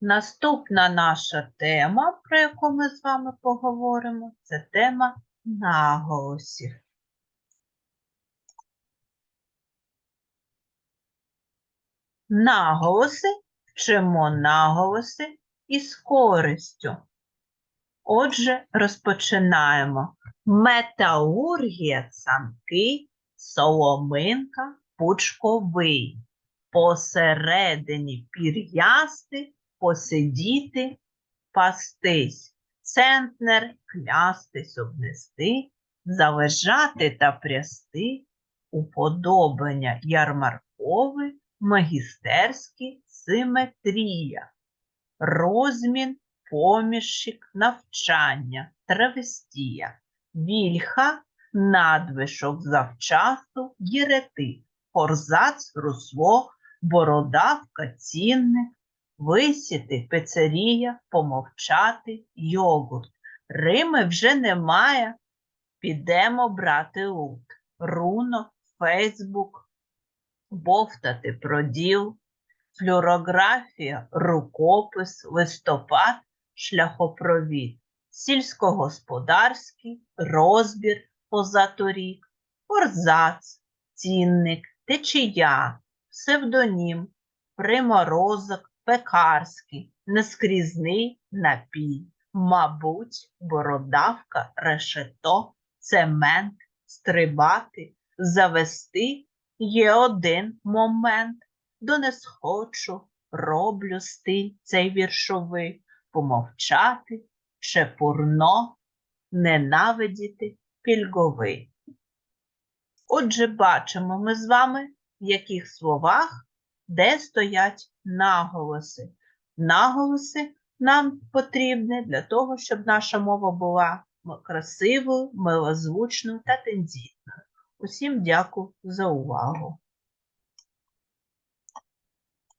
Наступна наша тема, про яку ми з вами поговоримо, це тема наголосів. Наголоси вчимо наголоси із користю. Отже, розпочинаємо. Металургія цанки, соломинка, пучковий. Посередині пір'ясти, посидіти, пастись. Центнер клястись, обнести, залежати та прясти, уподобання ярмарковий, магістерський, симетрія, розмін, поміщик, навчання, травестія, вільха, надвишок завчасу, єретик, форзац, русло, бородавка, цінник, висіти, пицарія, помовчати, йогурт. Рими вже немає. Підемо брати лут. Руно, Фейсбук, бовтати про діл, флюорографія, рукопис, листопад, шляхопровід, сільськогосподарський, розбір позаторік, форзац, цінник, течія, псевдонім, приморозок, пекарський, нескрізний напій, мабуть, бородавка, решето, цемент, стрибати, завести є один момент, до не схочу, роблю стиль цей віршовий, помовчати, чепурно, ненавидіти пільговий. Отже, бачимо ми з вами, в яких словах, де стоять наголоси. Наголоси нам потрібні для того, щоб наша мова була красивою, милозвучною та тендітною. Усім дякую за увагу.